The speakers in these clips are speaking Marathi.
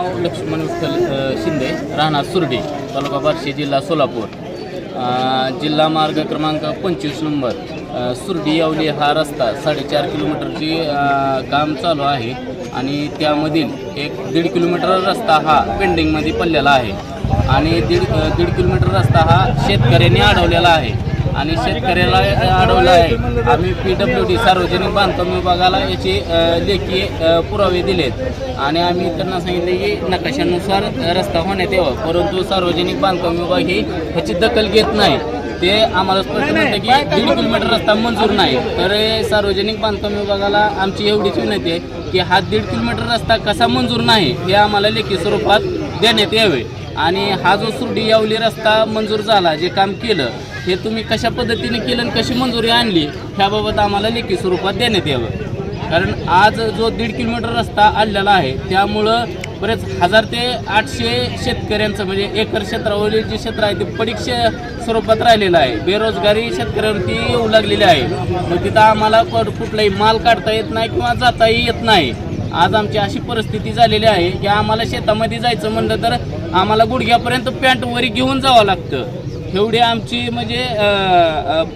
नाव लक्ष्मण विठ्ठल शिंदे राहणार सुर्डी तालुका बार्शी जिल्हा सोलापूर. जिल्हा मार्ग क्रमांक पंचवीस नंबर. सुर्डी सुरडी यावली हा रस्ता साडेचार किलोमीटरची काम चालू आहे आणि त्यामधील एक दीड किलोमीटर रस्ता हा पेंडिंगमध्ये पडलेला आहे. आणि दीड दीड किलोमीटर रस्ता हा शेतकऱ्यांनी अडवलेला आहे. आणि शेतकऱ्याला अडवलं आहे. आम्ही पी डब्ल्यू डी सार्वजनिक बांधकाम विभागाला याचे लेखी पुरावे दिलेत. आणि आम्ही त्यांना सांगितले की नकाशानुसार रस्ता होण्यात यावा. परंतु सार्वजनिक बांधकाम विभाग ही ह्याची दखल घेत नाही. ते आम्हाला स्पष्ट म्हणतं की दीड किलोमीटर रस्ता मंजूर नाही. तर सार्वजनिक बांधकाम विभागाला आमची एवढीच विनंती आहे की हा दीड किलोमीटर रस्ता कसा मंजूर नाही हे आम्हाला लेखी स्वरूपात देण्यात यावे. आणि हा जो सुरडी यावली रस्ता मंजूर झाला जे काम केलं हे तुम्ही कशा पद्धतीने केलं आणि कशी मंजुरी आणली ह्याबाबत आम्हाला लेखी स्वरूपात देण्यात यावं. कारण आज जो दीड किलोमीटर रस्ता आणलेला आहे त्यामुळं बरेच हजार ते आठशे शेतकऱ्यांचं म्हणजे एकर क्षेत्रावरील जे क्षेत्र आहे ते पडीक स्वरूपात राहिलेलं आहे. बेरोजगारी शेतकऱ्यांवरती येऊ लागलेली आहे. मग तिथं आम्हाला कुठलाही माल काढता येत नाही किंवा जाताही येत नाही. आज आमची अशी परिस्थिती झालेली आहे की आम्हाला शेतामध्ये जायचं म्हणलं तर आम्हाला गुडघ्यापर्यंत पॅन्ट वरी घेऊन जावं लागतं. एवढी आमची म्हणजे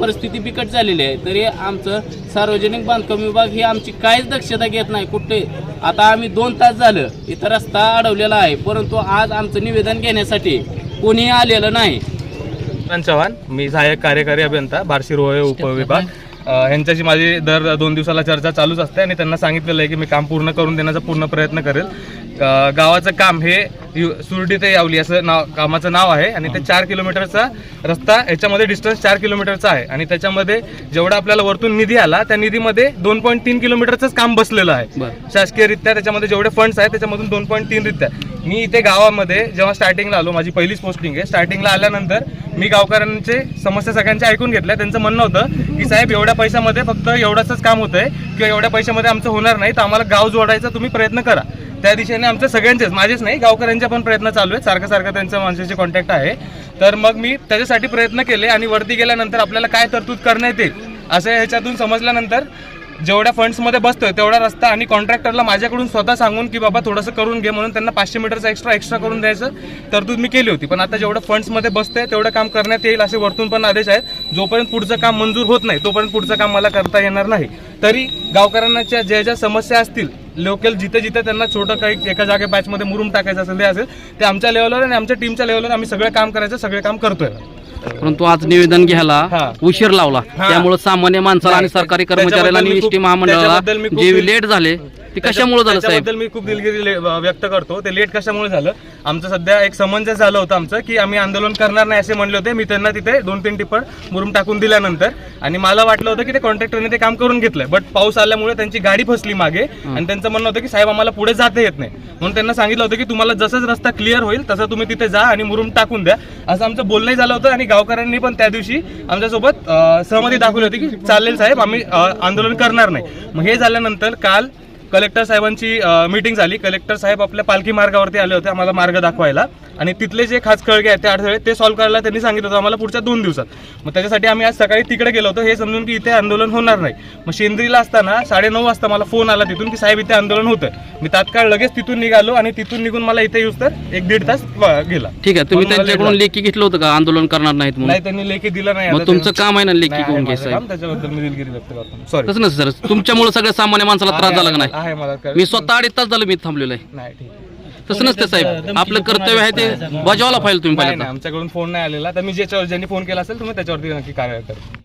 परिस्थिती बिकट झालेली आहे. तरी आमचं सार्वजनिक बांधकाम विभाग ही आमची काहीच दक्षता घेत नाही. कुठे? आता आम्ही दोन तास झालं इथं रस्ता अडवलेला आहे. परंतु आज आमचं निवेदन घेण्यासाठी कोणीही आलेलं नाही. चव्हाण मी सहाय्यक कार्यकारी अभियंता बार्शी रोहे उपविभाग अ, ह्यांच्याशी माझी दर दोन दिवसाला चर्चा चालूच असते आणि त्यांना सांगितलेलं आहे की मी काम पूर्ण करून देण्याचा पूर्ण प्रयत्न करेल. गावाचं काम हे सुरडी ते यावली असं नाव कामाचं नाव आहे. आणि ते चार किलोमीटरचा रस्ता याच्यामध्ये डिस्टन्स चार किलोमीटरचा आहे. आणि त्याच्यामध्ये जेवढा आपल्याला वरतून निधी आला त्या निधीमध्ये दोन पॉईंट तीन किलोमीटरचंच काम बसलेलं आहे. शासकीयरित्या त्याच्यामध्ये जेवढे फंड्स आहेत त्याच्यामधून दोन पॉईंट तीन रित्या. मी इथे गावामध्ये जेव्हा स्टार्टिंगला आलो माझी पहिलीच पोस्टिंग आहे. स्टार्टिंगला आल्यानंतर मी गावकऱ्यांचे समस्या सगळ्यांच्या ऐकून घेतल्या. त्यांचं म्हणणं होतं की साहेब एवढ्या पैशामध्ये फक्त एवढंच काम होतंय किंवा एवढ्या पैशामध्ये आमचं होणार नाही तर आम्हाला गाव जोडायचा तुम्ही प्रयत्न करा. त्या दिशेने आमचं सगळ्यांचेच माझेच नाही गावकऱ्यांचे पण प्रयत्न चालू आहेत. सारखं सारखं त्यांचं माणसाचे कॉन्टॅक्ट आहे. तर मग मी त्याच्यासाठी प्रयत्न केले आणि वरती गेल्यानंतर आपल्याला काय तरतूद करण्यात येईल असं ह्याच्यातून समजल्यानंतर जेवढ्या फंड्समध्ये बसतोय तेवढा रस्ता आणि कॉन्ट्रॅक्टरला माझ्याकडून स्वतः सांगून की बाबा थोडंसं करून घे म्हणून त्यांना पाचशे मीटरचा एक्स्ट्रा एक्स्ट्रा करून द्यायचं तरतूद मी केली होती. पण आता जेवढं फंड्समध्ये बसतंय तेवढं काम करण्यात येईल असे वरतून पण आदेश आहेत. जोपर्यंत पुढचं काम मंजूर होत नाही तोपर्यंत पुढचं काम मला करता येणार नाही. तरी गावकऱ्यांच्या ज्या ज्या समस्या असतील लोकल जिथे जिथे त्यांना छोटं काही एका जागे बॅचमध्ये मुरून टाकायचं असेल ते असेल ते आमच्या लेवलवर आणि आमच्या टीमच्या लेवलवर आम्ही सगळं काम करायचं सगळे काम करतोय. परंतु आज निवेदन घ्यायला. उशीर लावला. त्यामुळे सामान्य माणसाला आणि सरकारी कर्मचाऱ्याला आणि मी खूप- एस टी महामंडळाला जे लेट झाले ते कशामुळे झालं साहेब? मी खूप दिलगिरी व्यक्त करतो. ते लेट कशामुळे झालं? आमचं सध्या एक समंजस झालं होतं आमचं की आम्ही आंदोलन करणार नाही असे म्हणले होते. मी त्यांना तिथे दोन तीन टिप्पण मुरुम टाकून दिल्यानंतर. आणि मला वाटलं होतं की ते कॉन्ट्रॅक्टरने ते काम करून घेतलंय. बट पाऊस आल्यामुळे त्यांची गाडी फसली मागे. आणि त्यांचं म्हणणं होतं की साहेब आम्हाला पुढे जाता येत नाही. म्हणून त्यांना सांगितलं होतं की तुम्हाला जसंच रस्ता क्लिअर होईल तसं तुम्ही तिथे जा आणि मुरुम टाकून द्या. असं आमचं बोलणंही झालं होतं आणि गावकऱ्यांनी पण त्या दिवशी आमच्यासोबत सहमती दाखवली होती की चालेल साहेब आम्ही आंदोलन करणार नाही. मग हे झाल्यानंतर काल कलेक्टर साहेबांची मीटिंग झाली. कलेक्टर साहेब आपल्या पालखी मार्गावरती आले होते आम्हाला मार्ग दाखवायला. आणि तिथले जे खास खळगे आहेत ते अडथळे ते सॉल्व्ह करायला त्यांनी सांगितलं होतं आम्हाला पुढच्या दोन दिवसात. मग त्याच्यासाठी आम्ही आज सकाळी तिकडे गेलो होतो. हे समजून की इथे आंदोलन होणार नाही. मग शेंद्रीला असताना साडेनऊ वाजता मला फोन आला तिथून की साहेब इथे आंदोलन होतं मी तात्काळ लगेच तिथून निघालो आणि तिथून निघून मला इथे येऊस तर एक दीड तास गेला. ठीक आहे तुम्ही त्यांच्याकडून लेखी घेतलं होतं का? आंदोलन करणार नाहीत नाही त्यांनी लेखी दिलं नाही. तुमचं काम आहे ना लेखी घेऊन घे माझं साहेब काम, त्याच्याबद्दल मी दिलगिरी व्यक्त करतो. सॉरी तसं सर. तुमच्यामुळे सगळ्या सामान्य माणसाला त्रास झाला नाही? मी स्वतः अडीच तास झालं मी थांबलेलो आहे. नाही ठीक आहे. तसं नसतं साहेब. आपलं कर्तव्य आहे ते बजावायला पाहिजे तुम्ही नाही आमच्याकडून फोन नाही आलेला. तर मी ज्याच्यावर ज्यांनी फोन केला असेल तुम्ही त्याच्यावरती नक्की कारवाई करा.